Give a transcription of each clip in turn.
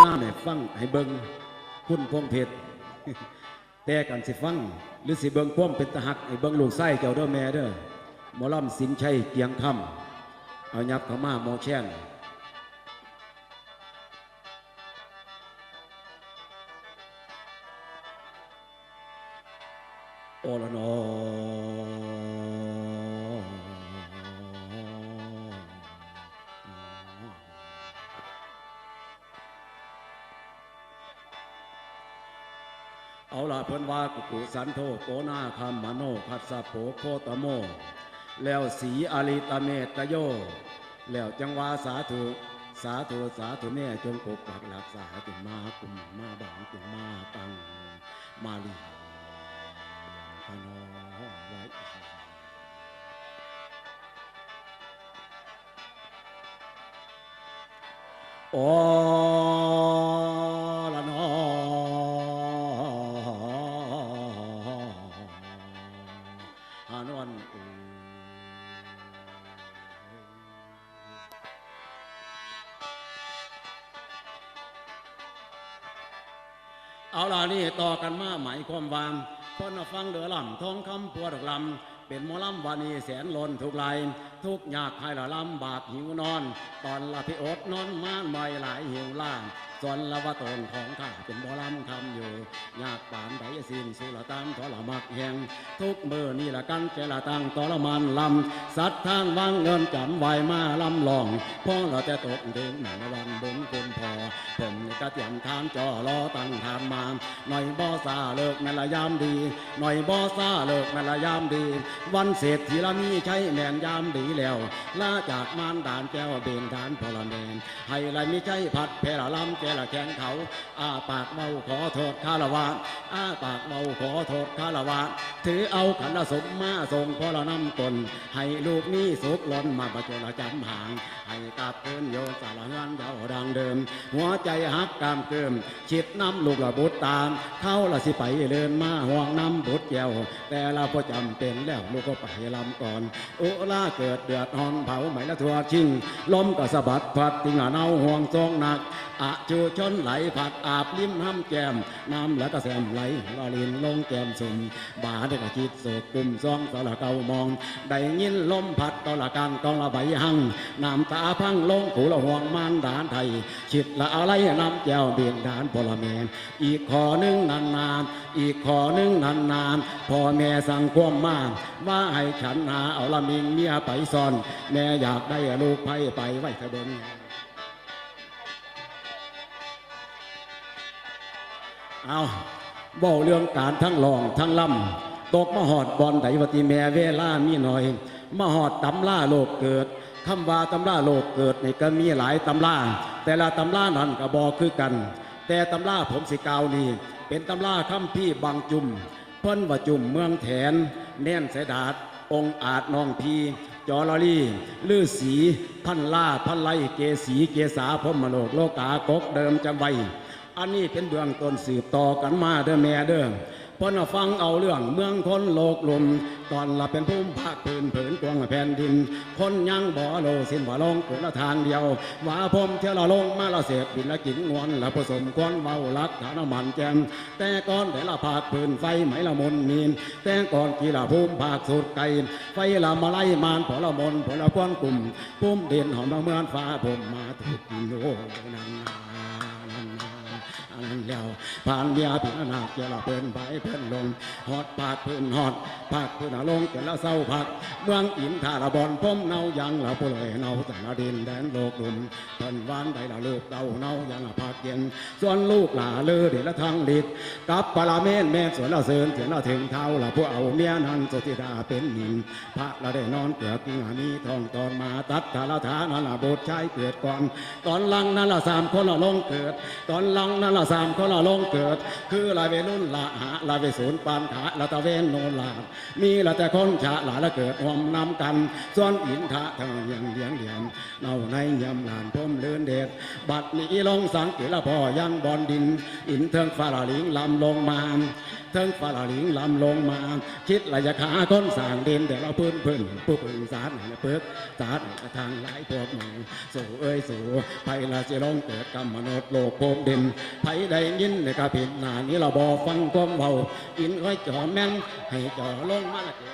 มาเนี่ยฟังให้เบิงคุณพงเพชรแต่กันสิฟัง หรือสิเบิงคว่มเป็นตะหักให้เบิงลูกไส้เจ้าเด้อแม่เด้อหมอลำสินชัยเกียงคำเอายับข้ามาหมอแช่ง เอาละเพิ่นว่ากุกุสันโธโตนาคามมโนคัสสะโปโคตโม แล้วสีอาริตเมตโย แล้วจังวาสาธุสาธุสาธุแม่จงปกปักรักษาจงมากุมมาบังจงมาตังมาลีพนอไว้โอ เอาล่ะนี่ต่อกันมาหมายความว่าคนฟังเดือลำทองคำปัวดอกลำเป็นหมอลำวานีแสนลนทุกไหล ทุกยากให้ละลำบากหิวนอน ตอนละพี่อดนอนม่านไม่หลายหิวล่างส่วนละวะตนของข้าเป็นหมอลำคำอยู่ยากปานไดสินสุละตามทรมักแหงทุกเมื่อนี่ละกันเจละตังทรมานลำสัตว์ทางวางเงินจำไว้มาลำลองพ่อเราจะตกถึงหนังวันบนคุณพอ ผมก็เตรียมทางจอรอตั้งทางมาหน่อยบ่ซาเลิกแม่ละยามดี หน่อยบ่ซาเลิกแม่ละยามดี วันเศรษฐีละมีใช้แม่นยามดีแล้วลาจากมารด่านแก้วเบนฐานพลเมนให้ละมีใช้ผัดเพลลำแกละแขงเขาอ้าปากเมาขอโทษคารวะอ้าปากเมาขอโทษคารวะถือเอาขันสมมาส่งพลนำตนให้ลูกนี้สุกล้นมาประจนจำห่าง ให้กลับเพิ่นโยนสารเงินเดาดังเดิม หัวใจฮักกามเกิมชิดน้ำลูกละบุตรตามเข้าละสิไปเลินมาห่วงน้ำบุตรเกี่ยวแต่เราพอจำเป็นแล้วลูกก็ไปลำก่อน โอลาเกิดเดือดฮอนเผาไหมละทัวชิงลมก็สะบัดพัดติงหาเนาห่วงทรงหนักอะจูชนไหลผัดอาบลิ้มห้ำแก้มน้ำแล้วก็แซมไหลละลินลงแก้มสุ่มบาได้ก็คิดโศกกลุ่มซองสละเก่ามอง ได้ยินลมผัดตอละการกองละใบหังน้ำตาพังลงขู่ละห่วงมานดานไทยชิดละอะไรน้ำแก้วเบียงดานพลเมนอีกขอหนึ่งนานนานอีกขอหนึ่งนานนานพ่อแม่สั่งความมากว่าให้ฉันหาเอาละมิงเมียไปซ่อนแม่อยากได้ลูกไผ่ไปไว้เถอะเบนเอาบอกเรื่องการทั้งลองทั้งล่ำตกมาหอดบอลไดวติแม่เวลามีหน่อย มหอดตำล่าโลกเกิดคำว่าตำล่าโลกเกิดนี่ก็มีหลายตำล่าแต่ละตำล่านั้นก็บอกคือกัน แต่ตำล่าผมสิกาวนี่เป็นตำล่าคำพี่บางจุมเพิ่นว่าจุมเมืองแถน แน่นเสดาดองอาจนองพีจอลลี่ลือสีพันล่าพันไลเกสีเกษาพมโลกโลกากกเดิมจำไว้อันนี้เป็นเบื้องต้นสืบต่อกันมาเด้อแม่เด้อ พนฟังเอาเรื่องเมืองคนโลกลม ตอนละเป็นภูมิภาคพื้นผินกวางแผ่นดิน คนยังบ่โลสิ้นบ่ลงเกิดละทางเดียวว่าพมเที่ยวละลงมาละเสพบินละกินงวนละผสมควนเบาลักฐานมันแจมแต่ก่อนแต่ละภาคพื้นไฟไหมละมนมีนแต่ก่อนกีละภูมิภาคสุดไกลไฟละมาไล่มานผลมนผลควนกลุ่มภูมิเด่นหอมเมือนฟ้าผมมาถูกโลนันนาอันนั้น แล้วผ่านเบียพิจนาเจละเพิ่นไปเพิ่นลงฮอดปากเพิ่นฮอดปากเพิ่นลงเจละเศร้าพักเมืองอินทาละบอนพมเนายังละผู้เลยเนาแต่ละดินแดนโลกดุมเพิ่นวานได้ละลูกเต้าเนายังละพักเย็นส่วนลูกหลาเลือเดี๋ยวละทางดิดกับปลาเมนแม่สวนละเสริญเสียละถึงเท้าละผู้เอาเมียนันสุธิดาเป็นหญิงพระละได้นอนเกลือกินหามีทองตอนมาตัดทาละฐานละบสถ์ชายเกิดก่อน ตอนลังนั่นละสามคนละลงเกิด ตอนลังนั่นละสามคนละลงเกิด คือลายเวรุ่นละหาลายเวศูนย์ปานขาละตะเวนโนลามีละแต่คนฉะหลาละเกิดหอมนำกันส่วนอินทะทางเลียงเลียงเลี่ยมเน่าในยำลานพรมเลื่อนเดชบัดนี้ลงสังเกตละพ่อยังบอนดิน อินเทิงฟ้าละลิงลำลงมาเทิงฟ้าละลิงลำลงมา คิดระยะขาคนสางดินแต่เราพื้นพื้นผู้พึ่งสารให้เพิกสารทางหลายพวกหมองสู่เอ้ยสู่ไผละสิลงเกิดกรรมมนุษย์โลกโพมดินไผได้ยินในกระผิดหนานี้เราบอฟังความเบาอินค่อยจ่อแม่นให้จ่อลงมาละเกีย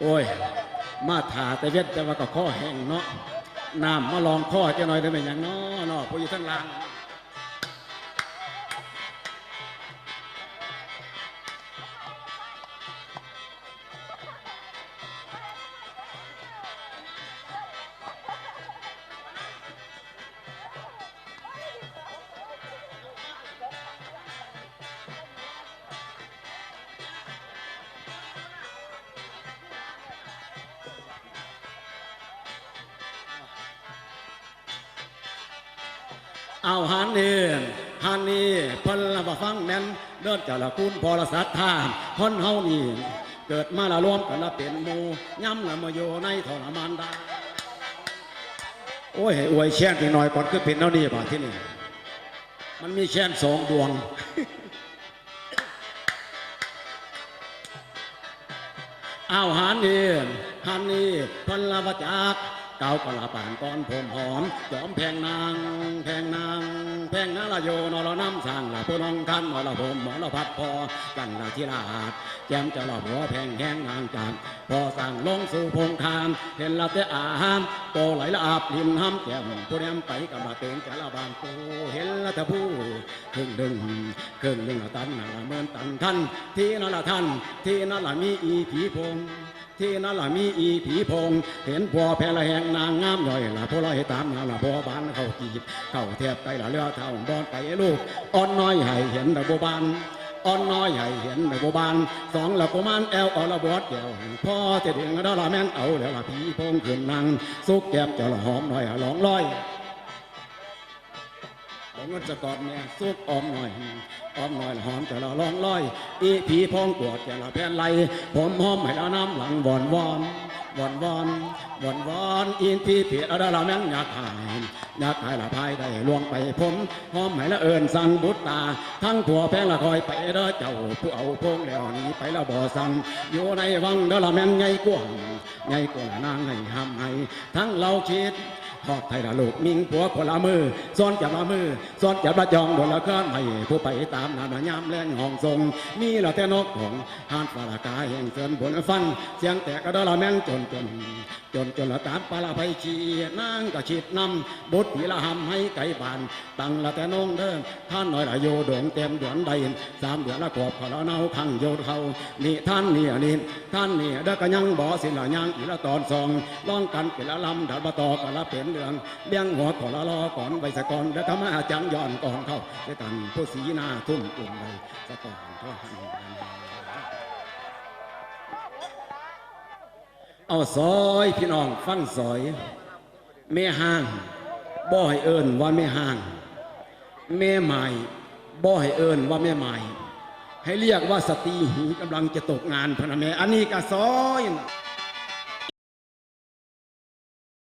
โอ้ย มาถาแต่เวทแต่ว่าก็ข้อแห้งเนาะน้ำมาลองข้อจะหน่อยได้ไหมอย่างเนาะเนาะพูดอยู่ทั้งล่าง เอาหันนี่หันนี่เพิ่นละบ่ฟังแม่นเดินจะละคุณพอละสัทธาคนเฮานี่เกิดมาละรวมกันละเป็นหมู่ย่ำละมาอยู่ในทรมานได้โอ้ยให้อวยแช่นนิดหน่อยก่อนคือเป็นเท่านี้บ่ที่นี่มันมีแช่นสองดวงอาหันนี่หันนี่เพันละวจัก เก่ากะละปานก้อนผมหอมจอมแพงนางแพงนางแพงนาละโยนอละน้ำสร้างละผู้น้องคันนอละผมหมอละพัดพอกันละที่ลาดแจมจะละหัวแพงแห้งนางจานพอสั่งลงสู่พงคาม เห็นละแต่อาหามโตไหลละอาบลิมห้ำแก้มผู้แนมไปกับละเต็งแต่ละบานปูเห็นละต่ผู้ครึ่งดึงครึ่งดึงละตันน่ะละเมินตันท่านที่นั่นละท่านที่นั่นละมีอีผีพงที่นั่นละมีอีผีพงเห็นพัวแพงละแหงนางงามย่อยละผู้ไรตามนาละพัวบานเขากีบเข้าเทียบไปละเรือเท่าบอนไปลูกอ่อนน้อยให้เห็นละบัวบานอ่อนน้อยให้เห็นละบัวบานสองละกุมารแอลอละบอดเดียวพ่อจะเดียงดาละแม่นเอาแล้วละพี่พงขึ้นนางสุกแก็บจะละหอมหน่อยหลองลอย เงินจะกอดแม่ซุกออมหน่อยออมหน่อยหอมจะละร้องลอย อีผีพองปวดจะละแผ่นไหลผมหอมให้ละน้ำหลังวอนวอนวอนวอนวอนวอนอินพี่เพียอะไรละแม่งอยากหายอยากหายละพายได้ลวงไปผมหอมให้ละเอิญสั่งบุตรตา ทั้งผัวแพงละคอยไปเด้อเจ้าผู้เอาพงแล้วนี้ไปละบ่อสั่งอยู่ในวังเด้อละแม่งไงกว้างไงกว้างนางให้ห้ามให้ทั้งเราคิด ทอดไทยละลูกมิงผัวคนละมือซ้อนจับละมือซ้อนจับละจองบนละเคลื่อนไม่ผู้ไปตามนาดยามแรงห้องทรง มีละแต่นกของหานปลาละกาแห่งเสินบนฟัง เสียงแตกกระดอละแมงจนจนจนจนละตามปลาไพชีนางก็ฉีดนำบุตรีละหำให้ไก่บาน ตั้งละแต่นงเดิมท่านน้อยละโยดงเต็มเดือนใดสามเดือนละขวบขอละเนาขังโยดเขานี่ท่านนี่นี่ท่านนี่เด็กก็ยังบ่สิละยังอีละตอนสองร้องกันเป็นละลำดัดบตอก็ละเป็นเรื่องเลี้ยงหัวขอละรอก่อนใบสะกอนเด็กก็มาจังย้อนก่อนเข้าด้วยกันผู้สีหน้าทุ่มอุ่มใบสะกอนก็หันกันเอาซอยพี่น้องฟังซอยแม่ห้างบ่ให้เอิญว่าแม่ห้างแม่ใหม่บ่ให้เอิญว่าแม่ใหม่ให้เรียกว่าสตรีหีกำลังจะตกงานพะนะแม่อันนี้ก็ซอยนะ